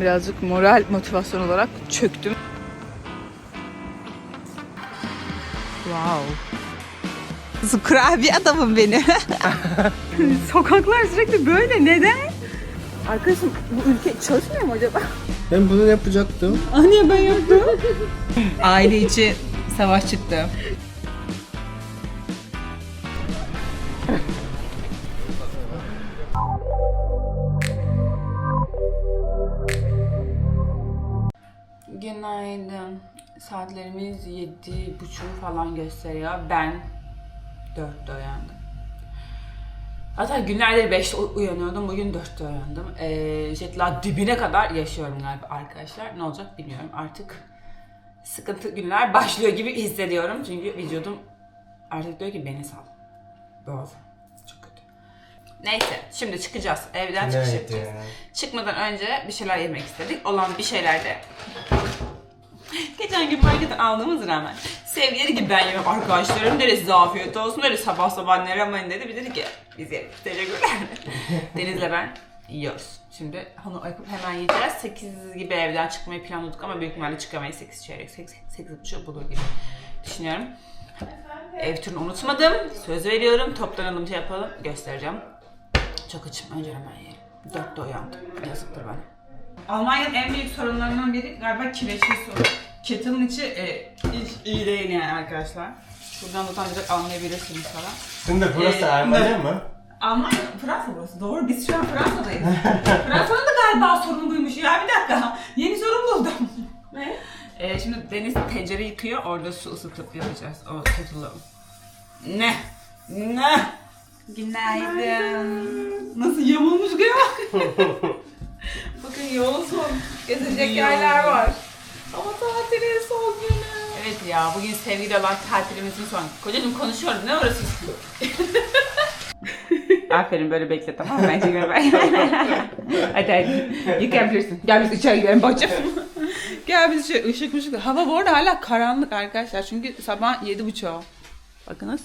Birazcık moral motivasyon olarak çöktüm. Wow. Kurabiye adamım beni. Sokaklar sürekli böyle. Neden? Arkadaşım bu ülke çalışmıyor mu acaba? Ben bunu yapacaktım. Anne ben yaptım. Aile içi savaş çıktı. Saatlerimiz yedi buçuğu falan gösteriyor. Ben dörtte uyandım. Hatta günlerdir 5'te u- uyanıyordum. Bugün 4'te uyandım. Ee, jet lag dibine kadar yaşıyorum galiba arkadaşlar. Ne olacak bilmiyorum. Artık sıkıntı günler başlıyor gibi hissediyorum. Çünkü vücudum artık diyor ki beni sal. Boğazım. Çok kötü. Neyse şimdi çıkacağız. Evden çıkış yapacağız. ya? Çıkmadan önce bir şeyler yemek istedik. Olan bir şeyler de Geçen gün marketten aldığımız rağmen sevgileri gibi ben yemem arkadaşlarım dedi size afiyet olsun dedi sabah sabah ne ramen dedi bir dedi ki biz yedik teşekkürler Deniz'le ben yiyoruz. Şimdi onu yapıp hemen yiyeceğiz. 8 gibi evden çıkmayı planladık ama büyük ihtimalle çıkamayız. 8 çeyrek, 8, 8 buçuk bulur gibi düşünüyorum. Ev turunu unutmadım. Söz veriyorum. Toplanalım şey yapalım. Göstereceğim. Çok açım. Önce hemen yiyelim. Dörtte uyandım. Yazıktır bana. Almanya'nın en büyük sorunlarından biri galiba kireçli su. Kettle'ın içi e, hiç iyi değil yani arkadaşlar. Şuradan zaten direkt anlayabilirsiniz falan. Şimdi burası Ee, Almanya mı? Almanya, Fransa burası. Doğru. Biz şu an Fransa'dayız. Fransa'nın da galiba sorunu buymuş ya. Bir dakika. Yeni sorun buldum. Ne? Ee, şimdi Deniz tencere yıkıyor. Orada su ısıtıp yapacağız. O kettle'ı. Ne? Ne? Günaydın. Nasıl yamulmuş ya? Bakın yolun son gezecek yerler var. Ama tatilin son günü. Evet ya bugün sevgili olan tatilimizin son. Kocacığım konuşuyorum ne orası? Aferin böyle bekle tamam mı? Bence göre Hadi hadi. Yıkayabilirsin. Gel biz içeri gidelim bacım. Gel biz içeri. Işık ışık. Hava bu arada hala karanlık arkadaşlar. Çünkü sabah yedi buçuk. Bakınız.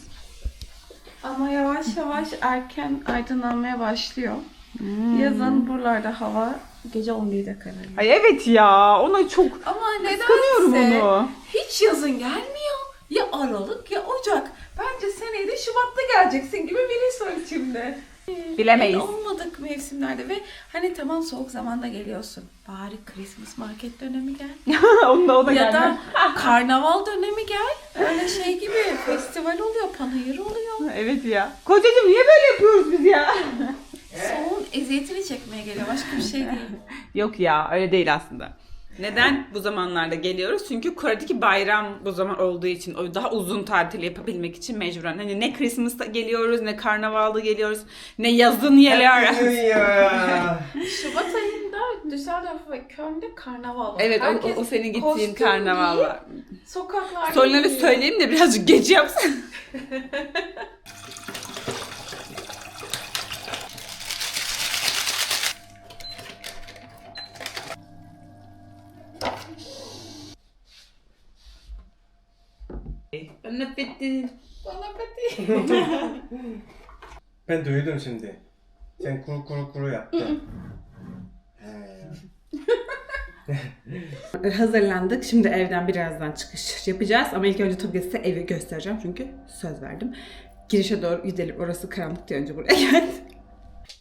Ama yavaş yavaş erken aydınlanmaya başlıyor. Yazın buralarda hava gece 11'de kararıyor. Ay evet ya. Ona çok Ama kıskanıyorum nedense onu. hiç yazın gelmiyor. Ya Aralık ya Ocak. Bence seneye de Şubat'ta geleceksin gibi bir his var içimde. Bilemeyiz. Evet, olmadık mevsimlerde ve hani tamam soğuk zamanda geliyorsun. Bari Christmas market dönemi gel. Onda o da ya gelmez. da karnaval dönemi gel. Öyle şey gibi festival oluyor, panayır oluyor. Evet ya. Kocacığım niye böyle yapıyoruz biz ya? Soğuğun eziyetini çekmeye geliyor. Başka bir şey değil. Yok ya öyle değil aslında. Neden bu zamanlarda geliyoruz? Çünkü Kore'deki bayram bu zaman olduğu için, o daha uzun tatil yapabilmek için mecburen. Hani ne Christmas'ta geliyoruz, ne karnavalda geliyoruz, ne yazın geliyoruz. ya. Şubat ayında Düsseldorf ve Köln'de karnaval var. Evet o, Herkes o, o senin gittiğin kostüm karnaval var. giyip Sokaklarda Sonları yürüyor. söyleyeyim de birazcık gece yapsın. Nefetti. Bana pati. Ben duydum şimdi. Sen kuru kuru kuru yaptın. Hazırlandık. Şimdi evden birazdan çıkış yapacağız. Ama ilk önce tabii size evi göstereceğim. Çünkü söz verdim. Girişe doğru gidelim. Orası karanlık diye önce buraya geldim.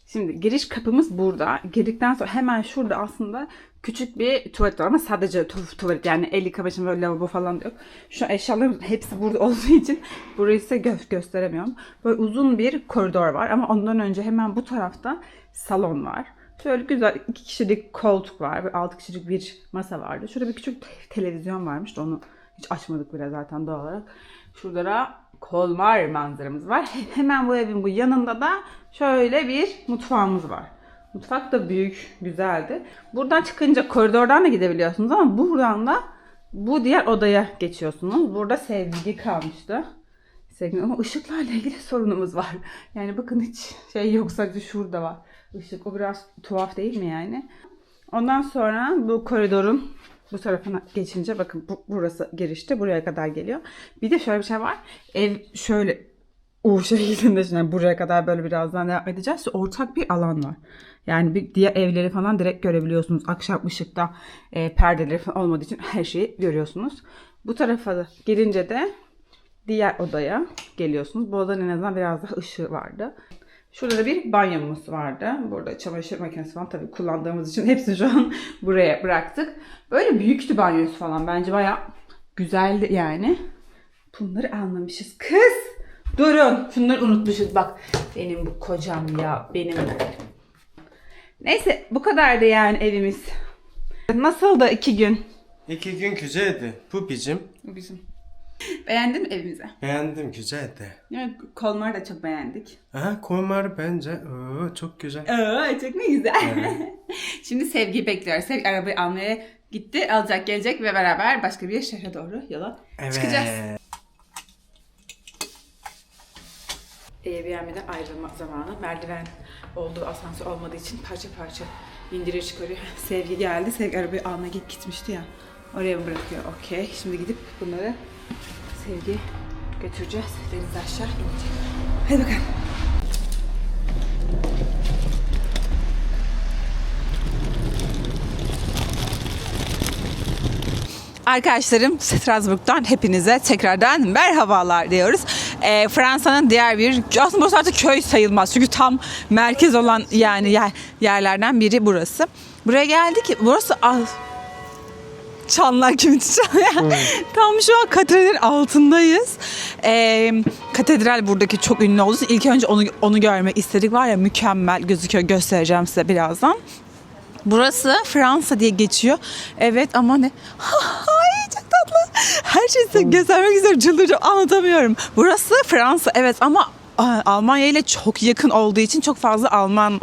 Şimdi giriş kapımız burada. Girdikten sonra hemen şurada aslında küçük bir tuvalet var ama sadece tu- tuvalet yani el yıkama böyle lavabo falan da yok. Şu an eşyalarımız hepsi burada olduğu için burayı size gö- gösteremiyorum. Böyle uzun bir koridor var ama ondan önce hemen bu tarafta salon var. Şöyle güzel iki kişilik koltuk var. Böyle altı kişilik bir masa vardı. Şurada bir küçük te- televizyon varmış da onu hiç açmadık bile zaten doğal olarak. Şurada da Kolmar manzaramız var. He- Hemen bu evin bu yanında da şöyle bir mutfağımız var. Mutfak da büyük, güzeldi. Buradan çıkınca koridordan da gidebiliyorsunuz ama buradan da bu diğer odaya geçiyorsunuz. Burada sevgi kalmıştı. Sevgi ama ışıklarla ilgili sorunumuz var. Yani bakın hiç şey yok sadece şurada var. Işık o biraz tuhaf değil mi yani? Ondan sonra bu koridorun bu tarafına geçince bakın bu, burası girişte buraya kadar geliyor. Bir de şöyle bir şey var. Ev şöyle U şeklinde yani buraya kadar böyle birazdan devam edeceğiz. Ortak bir alan var. Yani bir diğer evleri falan direkt görebiliyorsunuz. Akşam ışıkta e, perdeleri falan olmadığı için her şeyi görüyorsunuz. Bu tarafa da gelince de diğer odaya geliyorsunuz. Bu odanın en azından biraz daha ışığı vardı. Şurada da bir banyomuz vardı. Burada çamaşır makinesi falan tabii kullandığımız için hepsini şu an buraya bıraktık. Böyle büyüktü banyosu falan. Bence bayağı güzeldi yani. Bunları almamışız. Kız! Durun. Şunları unutmuşuz. Bak benim bu kocam ya. Benim. Neyse bu kadardı yani evimiz. Nasıldı iki gün? İki gün güzeldi. Bu bizim. Bu bizim. Beğendin mi evimizi? Beğendim güzeldi. Yani kolları da çok beğendik. Aha kumar bence oo, çok güzel. Aa, çok ne güzel. Şimdi Sevgi'yi bekliyoruz. Sevgi arabayı almaya gitti. Alacak gelecek ve beraber başka bir şehre doğru yola çıkacağız. Airbnb'den ayrılma zamanı. Merdiven olduğu asansör olmadığı için parça parça indiriyor çıkarıyor. Sevgi geldi. Sevgi arabayı almaya git gitmişti ya. Oraya bırakıyor? Okey. Şimdi gidip bunları Sevgi götüreceğiz. Deniz aşağı inecek. Hadi bakalım. Arkadaşlarım Strasbourg'dan hepinize tekrardan merhabalar diyoruz. Ee, Fransa'nın diğer bir aslında burası artık köy sayılmaz çünkü tam merkez olan yani yer, yerlerden biri burası. Buraya geldik burası az çanlar gibi çan. Tam şu an katedralin altındayız. Ee, katedral buradaki çok ünlü olduğu için ilk önce onu onu görmek istedik. Var ya mükemmel gözüküyor. Göstereceğim size birazdan. Burası Fransa diye geçiyor. Evet ama ne? Ay çok tatlı. Her şeyi size göstermek istiyorum. Çıldıracağım. Anlatamıyorum. Burası Fransa evet ama a, Almanya ile çok yakın olduğu için çok fazla Alman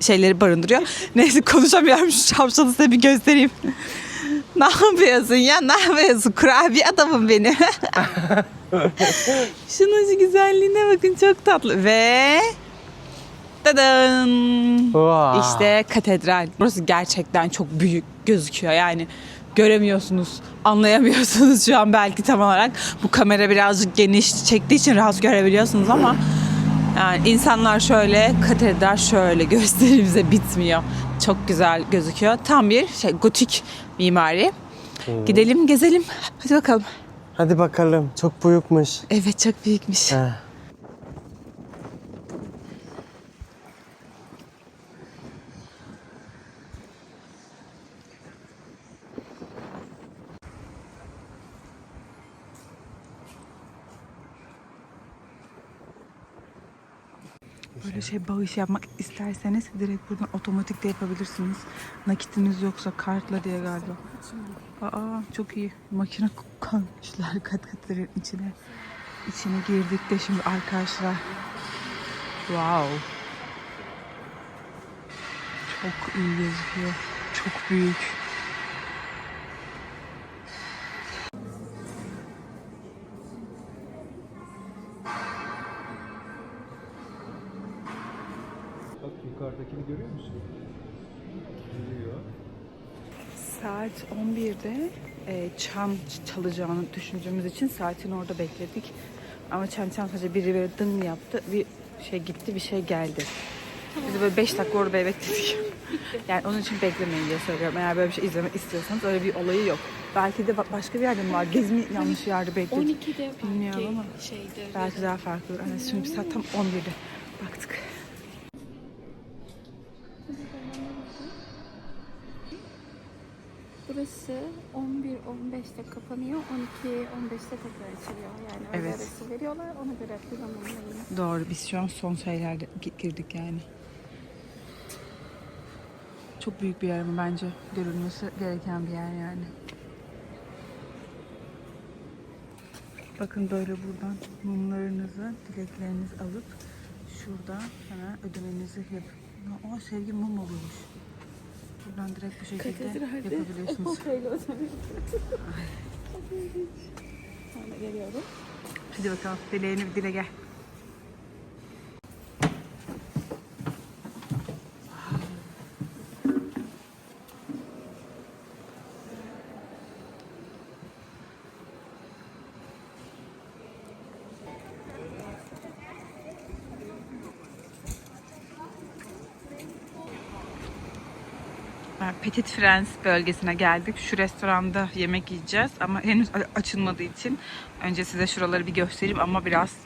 şeyleri barındırıyor. Neyse konuşamıyorum. Şu şapşalı size bir göstereyim. Ne yapıyorsun ya? Ne yapıyorsun? Kurabiye adamım benim. Şunun şu güzelliğine bakın çok tatlı. Ve Dadan. Wow. İşte katedral. Burası gerçekten çok büyük gözüküyor. Yani göremiyorsunuz, anlayamıyorsunuz şu an belki tam olarak. Bu kamera birazcık geniş çektiği için rahat görebiliyorsunuz ama yani insanlar şöyle, katedral şöyle gösteri bize bitmiyor. Çok güzel gözüküyor. Tam bir şey gotik mimari. Gidelim, gezelim. Hadi bakalım. Hadi bakalım. Çok büyükmüş. Evet çok büyükmüş. Ha. Şey bağış yapmak isterseniz direkt buradan otomatik de yapabilirsiniz. Nakitiniz yoksa kartla diye galiba. Aa çok iyi. Makine koymuşlar kat katların içine. İçine girdik de şimdi arkadaşlar. Wow. Çok iyi gözüküyor. Çok büyük. Yukarıdakini görüyor musun? Geliyor. Saat 11'de e, çan çalacağını düşündüğümüz için saatin orada bekledik. Ama çan çan sadece biri böyle dın yaptı. Bir şey gitti bir şey geldi. Biz böyle 5 dakika orada bekledik. yani onun için beklemeyin diye söylüyorum. Eğer böyle bir şey izlemek istiyorsanız öyle bir olayı yok. Belki de ba- başka bir yerde mi var? Gezi mi yanlış yerde bekledik? 12'de Bilmiyorum ama şeyde. belki daha farklı. Yani şimdi saat tam 11'de baktık. Burası 11-15'te kapanıyor, 12-15'te tekrar açılıyor. Yani öyle Evet. arası veriyorlar, ona göre planlamayın. Doğru biz şu an son şeylerde gi- girdik yani. Çok büyük bir yer ama bence görülmesi gereken bir yer yani. Bakın böyle buradan mumlarınızı, dileklerinizi alıp şurada hemen ödemenizi yap. O sevgi mum oluyormuş. Buradan direkt bu şekilde yapabiliyorsunuz. Sonra geliyorum. Hadi bakalım dileğini dile gel. Petit France bölgesine geldik. Şu restoranda yemek yiyeceğiz ama henüz açılmadığı için önce size şuraları bir göstereyim ama biraz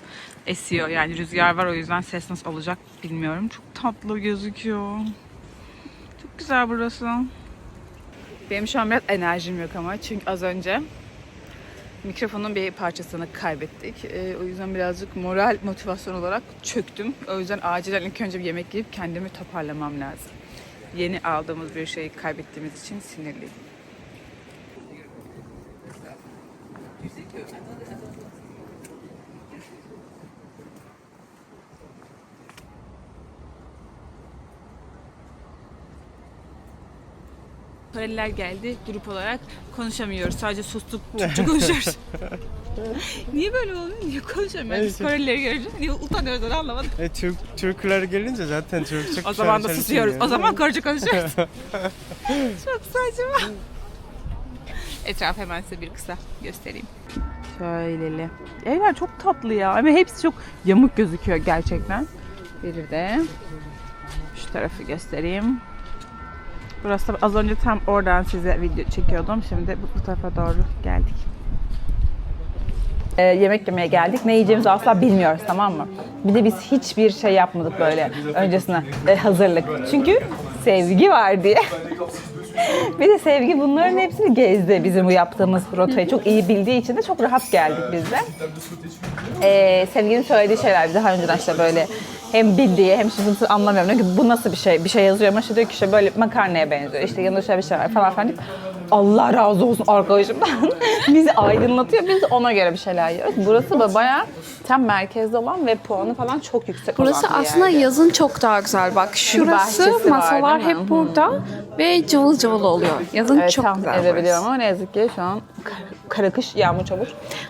esiyor. Yani rüzgar var o yüzden ses nasıl olacak bilmiyorum. Çok tatlı gözüküyor. Çok güzel burası. Benim şu an biraz enerjim yok ama çünkü az önce mikrofonun bir parçasını kaybettik. Ee, o yüzden birazcık moral motivasyon olarak çöktüm. O yüzden acilen ilk önce bir yemek yiyip kendimi toparlamam lazım. Yeni aldığımız bir şeyi kaybettiğimiz için sinirliyim. Koreliler geldi grup olarak konuşamıyoruz. Sadece sustuk Türkçe konuşuyoruz. Niye böyle oluyor? Niye konuşamıyoruz? Biz. Korelileri görünce niye utanıyoruz onu anlamadım. E, Türk, Türkler gelince zaten Türkçe O zaman da susuyoruz. O zaman Korece konuşuyoruz. Çok saçma. Etrafı hemen size bir kısa göstereyim. Şöyleli. Evler çok tatlı ya. Ama hepsi çok yamuk gözüküyor gerçekten. Biri de şu tarafı göstereyim. Burası az önce tam oradan size video çekiyordum. Şimdi bu, bu tarafa doğru geldik. Ee, yemek yemeye geldik. Ne yiyeceğimizi asla bilmiyoruz tamam mı? Bir de biz hiçbir şey yapmadık böyle öncesine e, hazırlık. Çünkü sevgi var diye. bir de sevgi bunların hepsini gezdi bizim bu yaptığımız rotayı. Çok iyi bildiği için de çok rahat geldik biz de. Ee, sevginin söylediği şeyler daha önceden işte böyle hem bildiği hem şimdi anlamıyorum. Diyor ki bu nasıl bir şey? Bir şey yazıyor ama işte diyor ki işte böyle makarnaya benziyor. İşte yanında şöyle bir şey var falan filan deyip Allah razı olsun arkadaşımdan. Bizi aydınlatıyor. Biz ona göre bir şeyler yiyoruz. Burası da bayağı tam merkezde olan ve puanı falan çok yüksek Burası olan bir aslında yer. yazın çok daha güzel. Bak şurası bahçesi var, masalar değil mi? hep burada ve cıvıl cıvıl oluyor. Yazın Evet, çok tam güzel. burası. biliyorum ama ne yazık ki şu an kar- kara kış, yağmur çamur.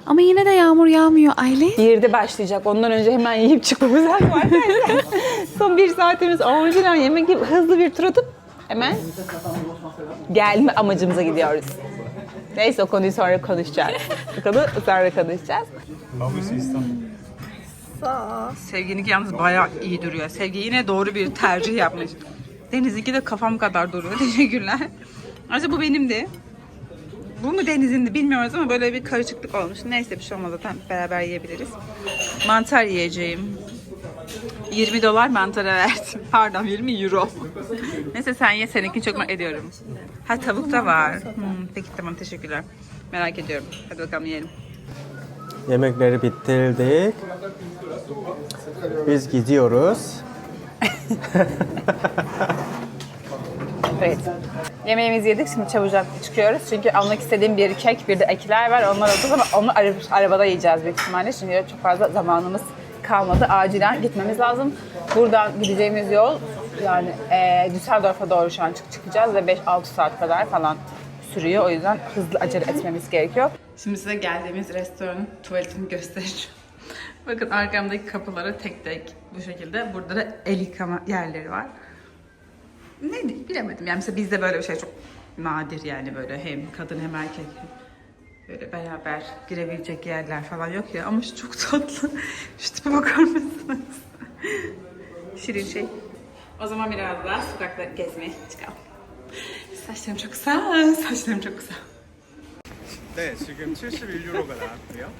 Ama yine de yağmur yağmıyor Aylin. Yerde başlayacak. Ondan önce hemen yiyip çıkmamız lazım arkadaşlar. Son bir saatimiz acilen yemek yiyip hızlı bir tur atıp hemen gelme amacımıza gidiyoruz. Neyse o konuyu sonra konuşacağız. Bu konu sonra konuşacağız. Sevgininki yalnız bayağı iyi duruyor. Sevgi yine doğru bir tercih yapmış. Deniz'inki de kafam kadar duruyor. Teşekkürler. Ayrıca bu benim de. Bu mu Deniz'in de bilmiyoruz ama böyle bir karışıklık olmuş. Neyse bir şey olmaz zaten beraber yiyebiliriz. Mantar yiyeceğim. 20 dolar mantara verdim. Pardon 20 euro. Neyse sen ye seninkini çok merak ediyorum. Ha tavuk da var. Hmm, peki tamam teşekkürler. Merak ediyorum. Hadi bakalım yiyelim. Yemekleri bitirdik. Biz gidiyoruz. Evet. Yemeğimizi yedik şimdi çabucak çıkıyoruz. Çünkü almak istediğim bir kek bir de ekler var. Onlar oldu ama onu ara- arabada yiyeceğiz büyük ihtimalle. Şimdi çok fazla zamanımız kalmadı. Acilen gitmemiz lazım. Buradan gideceğimiz yol yani e, Düsseldorf'a doğru şu an çık çıkacağız ve 5-6 saat kadar falan sürüyor. O yüzden hızlı acele etmemiz gerekiyor. Şimdi size geldiğimiz restoranın tuvaletini göstereceğim. Bakın arkamdaki kapıları tek tek bu şekilde. Burada da el yıkama yerleri var. Ne bilemedim. Yani mesela bizde böyle bir şey çok nadir yani böyle hem kadın hem erkek böyle beraber girebilecek yerler falan yok ya ama şu çok tatlı. Şu tipe bakar mısınız? Şirin şey. O zaman biraz daha sokakta gezmeye çıkalım. Saçlarım çok kısa, saçlarım çok kısa. 네, 지금 71유로가 나왔고요.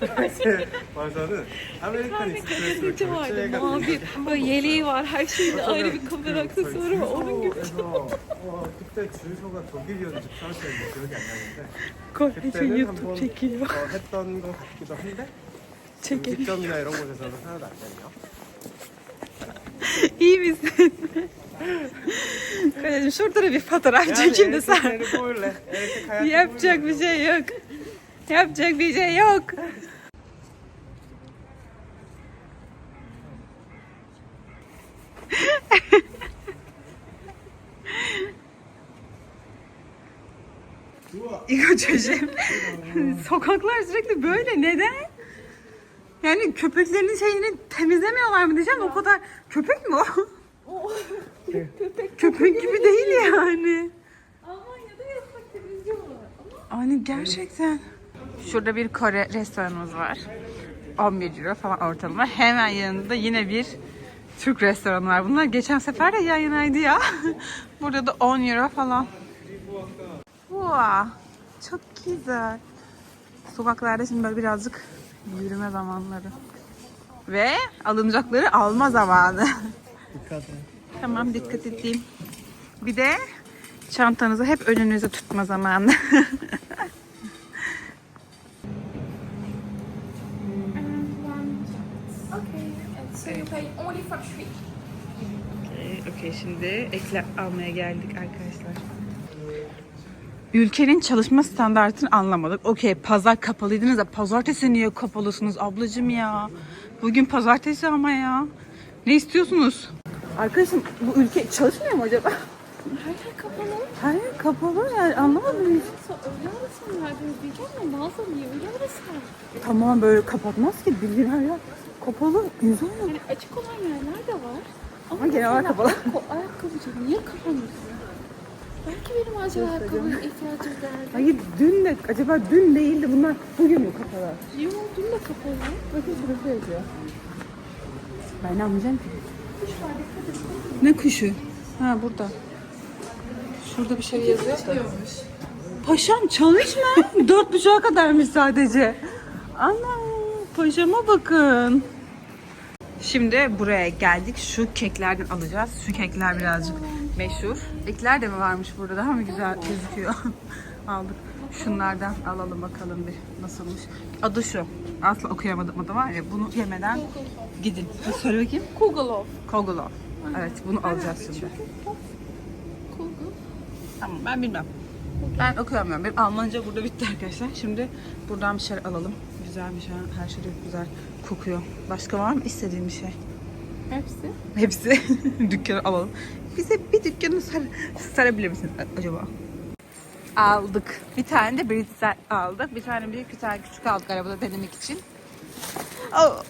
와서는 아메리칸 익스프레스로 결제가 Mavi böyle yeleği var. Her şeyde ayrı bir kamera aksesuarı var. Onun gibi. 그래서 어, 그때 독일이었는지 프랑스였는지 기억이 안 나는데 그때는 한번 어, 했던 것 같기도 한데 음식점이나 이런 곳에서는 하나도 안 되네요. İyi misin? Kardeşim şurada da bir fotoğraf çekeyim de sen. böyle. Erkek Yapacak bir şey yok. Yapacak bir şey yok. İko çocuğum. Sokaklar sürekli böyle. Neden? Yani köpeklerin şeyini temizlemiyorlar mı diyeceğim. O kadar köpek mi o? Köpek gibi değil yani. Almanya'da yasak televizyon var. Hani gerçekten. Şurada bir Kore restoranımız var. 11 euro falan ortalama. Hemen yanında yine bir Türk restoranı var. Bunlar geçen sefer de yan yanaydı ya. Burada da 10 euro falan. Wow, çok güzel. Sokaklarda şimdi böyle birazcık yürüme zamanları. Ve alınacakları alma zamanı. Tamam dikkat edeyim. Bir de çantanızı hep önünüze tutma zamanı. Okay, okey. şimdi ekler almaya geldik arkadaşlar. Ülkenin çalışma standartını anlamadık. Okey pazar kapalıydınız da pazartesi niye kapalısınız ablacım ya? Bugün pazartesi ama ya. Ne istiyorsunuz? Arkadaşım bu ülke çalışmıyor mu acaba? Her yer kapalı. Her yer kapalı yani anlamadım hiç. Öyle arasın verdiğiniz bilgi ama mağaza niye öyle arasın? Tamam böyle kapatmaz ki bildiğin her yer kapalı. Güzel. Yani açık olan yerler de var. Ama genel olarak kapalı. Ayakkabıcı niye kapanıyorsun? Belki benim acil ayakkabıya ihtiyacım. Hayır dün de acaba dün değildi bunlar bugün mü kapalı? Yok dün de kapalı. Bakın şurası yazıyor. Ben anlayacağım ki? Ne kuşu? Ha burada. Şurada bir şey yazıyor. Paşam çalışma. Dört buçuğa kadarmış sadece. Ana paşama bakın. Şimdi buraya geldik. Şu keklerden alacağız. Şu kekler birazcık meşhur. Ekler de mi varmış burada? Daha mı güzel gözüküyor? Aldık. Şunlardan alalım bakalım bir nasılmış. Adı şu. Asla okuyamadım adı var ya. Bunu yemeden gidin. Söyle bakayım. Kugelov. Kogolo. Evet bunu alacağız şimdi. Kugel. Tamam ben bilmem. Ben okuyamıyorum. Benim Almanca burada bitti arkadaşlar. Şimdi buradan bir şeyler alalım. Güzelmiş ha. Her şey de güzel kokuyor. Başka var mı istediğin bir şey? Hepsi. Hepsi. Dükkanı alalım. Bize bir dükkanı sar sarabilir misin acaba? Aldık. Bir tane de britzel aldık. Bir tane büyük, bir tane küçük aldık arabada denemek için. Oh.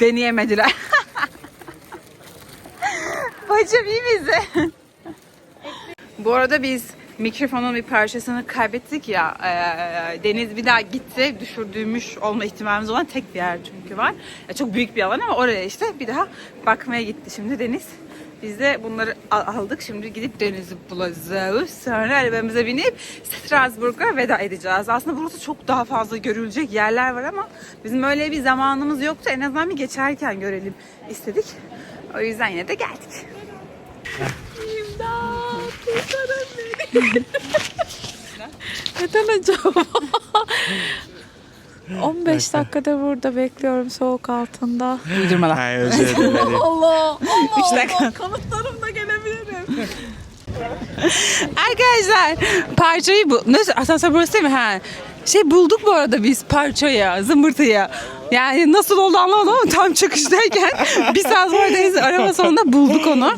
Deneyemediler. Bacım iyi misin? Bu arada biz mikrofonun bir parçasını kaybettik ya. eee, Deniz bir daha gitti. Düşürdüğümüş olma ihtimalimiz olan tek bir yer çünkü var. Ya çok büyük bir alan ama oraya işte bir daha bakmaya gitti şimdi Deniz. Biz de bunları al- aldık. Şimdi gidip Deniz'i bulacağız. Sonra arabamıza binip Strasbourg'a veda edeceğiz. Aslında burası çok daha fazla görülecek yerler var ama bizim öyle bir zamanımız yoktu. En azından bir geçerken görelim istedik. O yüzden yine de geldik. Neden acaba? 15 dakikada burada bekliyorum soğuk altında. Uydurmadan. Hayır özür dilerim. Allah! Allah! 3 dakika. Kanıtlarımda gelebilirim. Arkadaşlar parçayı bu. Nasıl? Asansör burası değil mi? Ha. Şey bulduk bu arada biz parçayı, zımbırtıyı. Yani nasıl oldu anlamadım ama tam çıkıştayken bir saat oradayız. Araba sonunda bulduk onu.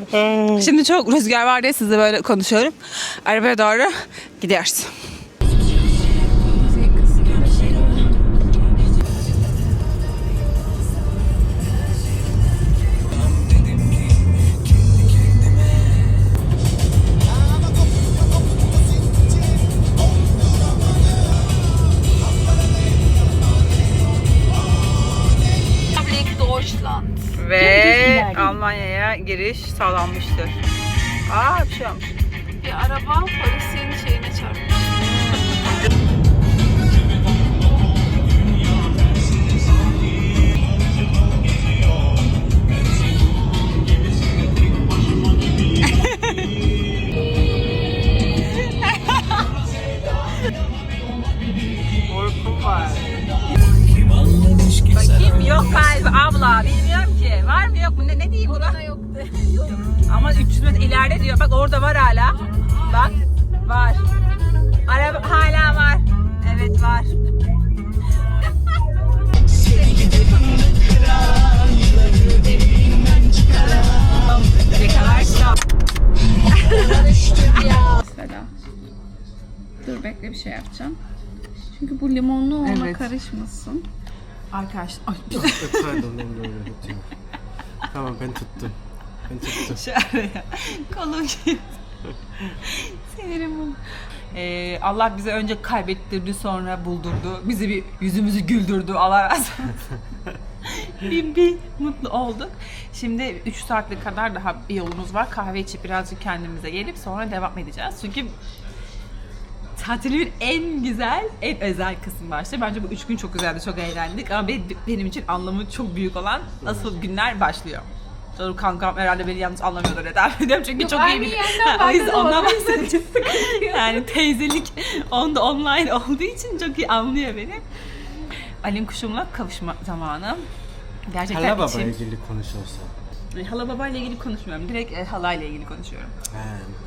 Şimdi çok rüzgar var diye size böyle konuşuyorum. Arabaya doğru gidiyoruz. Sağlanmıştır. Aa bir şey olmuş. Yok galiba abla bilmiyorum ki. Var mı yok mu ne, ne diyeyim buna? yok de. Ama 300 metre ileride diyor. Bak orada var hala. Bak var. Araba hala var. Evet var. Yakalarsa. Mesela. Dur bekle bir şey yapacağım. Çünkü bu limonlu ona Evet. karışmasın. Arkadaşlar. Ay, Pardon ben de öyle tutuyorum. Tamam ben tuttum. Ben tuttum. araya. Kolum girdi. Sinirim bu. Ee, Allah bize önce kaybettirdi sonra buldurdu. Bizi bir yüzümüzü güldürdü. Allah razı olsun. bin bin mutlu olduk. Şimdi 3 saatlik kadar daha bir yolumuz var. Kahve içip birazcık kendimize gelip sonra devam edeceğiz. Çünkü tatilimin en güzel, en özel kısmı başlıyor. Bence bu üç gün çok güzeldi, çok eğlendik ama benim için anlamı çok büyük olan asıl günler başlıyor. Doğru kankam herhalde beni yanlış anlamıyorlar neden biliyorum çünkü Yok, çok iyi bir... Ha, o yüzden bahsediyorum. yani teyzelik onda online olduğu için çok iyi anlıyor beni. Alim kuşumla kavuşma zamanı. Gerçekten Hala Baba ile ilgili konuşuyorsun. E, hala Baba ile ilgili konuşmuyorum. Direkt e, Hala ile ilgili konuşuyorum. He.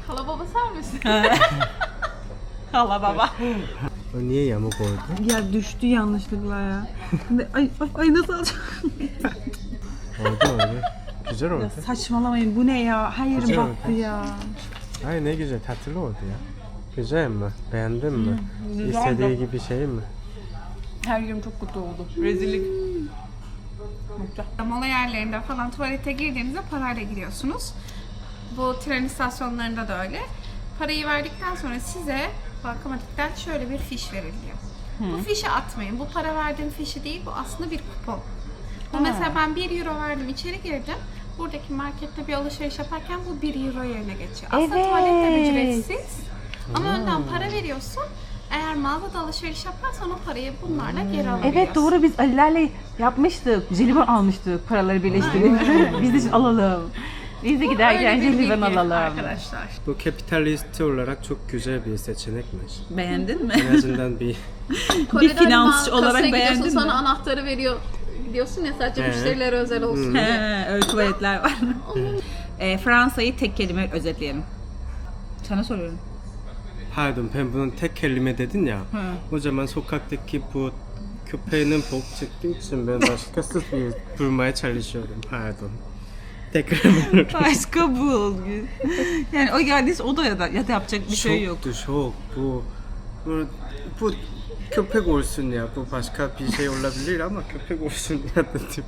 Hala Baba sen misin? Hala baba. O niye yamuk oldu? Ya düştü yanlışlıkla ya. ay, ay, ay nasıl alacağım? Oldu oldu. Güzel oldu. Ya saçmalamayın bu ne ya? Her yerim Güzel battı ya. Ay ne güzel tatlı oldu ya. Güzel mi? Beğendin mi? güzeldi. İstediği gibi şey mi? Her yerim çok kötü oldu. Rezillik. Mola yerlerinde falan tuvalete girdiğinizde parayla giriyorsunuz. Bu tren istasyonlarında da öyle. Parayı verdikten sonra size bankamatikten şöyle bir fiş veriliyor. Bu fişi atmayın. Bu para verdiğim fişi değil. Bu aslında bir kupon. Bu mesela ben 1 euro verdim içeri girdim. Buradaki markette bir alışveriş yaparken bu 1 euro yerine geçiyor. Aslında Evet. tuvaletler ücretsiz. Ama önden para veriyorsun. Eğer mağazada alışveriş yaparsan o parayı bunlarla geri alabiliyorsun. Evet doğru biz Ali'lerle yapmıştık. Jelibon almıştık paraları birleştirip. biz de alalım. Biz de giderken bir jelibon alalım. Arkadaşlar. Bu kapitalist olarak çok güzel bir seçenekmiş. Beğendin mi? En azından bir hani finansçı olarak beğendin sana mi? anahtarı veriyor. Gidiyorsun ya sadece He. müşterilere özel olsun. He, öyle tuvaletler var. e, Fransa'yı tek kelime özetleyelim. Sana soruyorum. pardon ben bunun tek kelime dedin ya. O zaman sokaktaki bu köpeğinin bok çıktığı için ben başkası bir bulmaya çalışıyorum. Pardon. Tekrar Başka bul. Yani o geldiyse o da ya da, ya da yapacak bir şey yok. Şoktu şok. Bu, bu, bu köpek olsun ya. Bu başka bir şey olabilir ama köpek olsun ya dedim.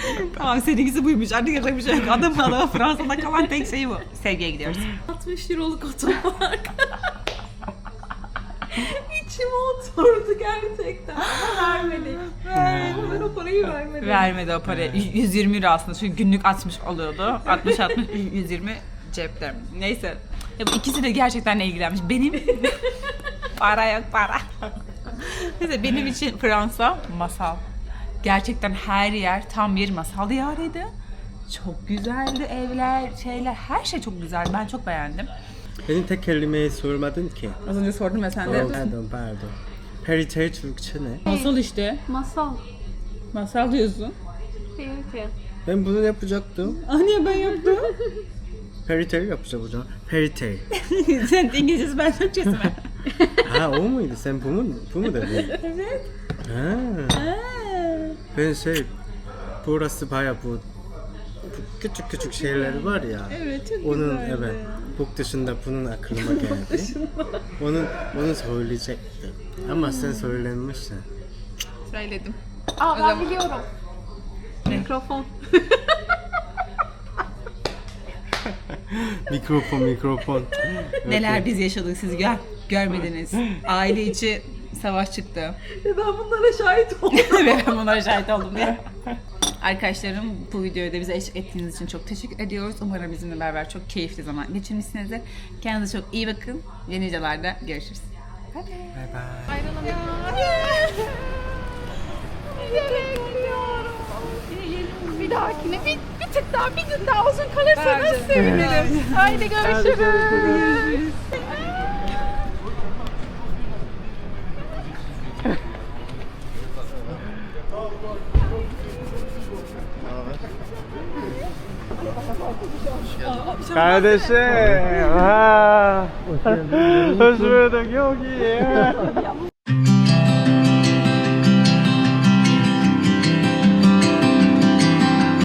Tamam seninkisi buymuş. Artık yapacak bir şey yok. Adam adama Fransa'da kalan tek şey bu. Sevgiye gidiyoruz. 60 euroluk otopark. Oturdu gerçekten. Ama vermedik. Ama ben o parayı vermedim. Vermedi o parayı. Y- 120 lira aslında çünkü günlük 60 oluyordu. 60 60 120 cepte. Neyse. Ya bu ikisi de gerçekten ilgilenmiş. Benim para yok para. Neyse benim için Fransa masal. Gerçekten her yer tam bir masal diyarıydı. Çok güzeldi evler, şeyler, her şey çok güzel. Ben çok beğendim. Benim tek kelimeyi sormadın ki. Az önce sordum ya sen Oh, pardon pardon. Heritage Türkçe ne? Masal işte. Masal. Masal diyorsun. Fairy Ben bunu yapacaktım. Ah niye ben yaptım? Heritage yapacağım hocam. Heritage. sen İngilizcesi ben Türkçesi mi? Ha o muydu? Sen bu mu, bu mu dedin? evet. Ha. Ben şey burası baya bu, bu küçük küçük şeyler var ya. Evet, çok Onun güzeldi. evet. Bok dışında bunun aklıma geldi. Onun onu söyleyecektim. Ama sen söylemişsin. Söyledim. Aa ben zaman- biliyorum. Mikrofon. Mikrofon mikrofon. Neler biz yaşadık siz gör, görmediniz. Aile içi savaş çıktı. ben bunlara şahit oldum. Ben bunlara şahit oldum diye. Arkadaşlarım bu videoyu da bize eşlik ettiğiniz için çok teşekkür ediyoruz. Umarım bizimle beraber çok keyifli zaman geçirmişsinizdir. Kendinize çok iyi bakın. Yeni videolarda görüşürüz. Bye. Bye bye. Ayrılamıyorum. Bir dahakine bir, bir tık daha bir gün daha uzun kalırsanız sevinirim. Haydi görüşürüz. Kardeşim. Ha. Hoş bulduk. 여기.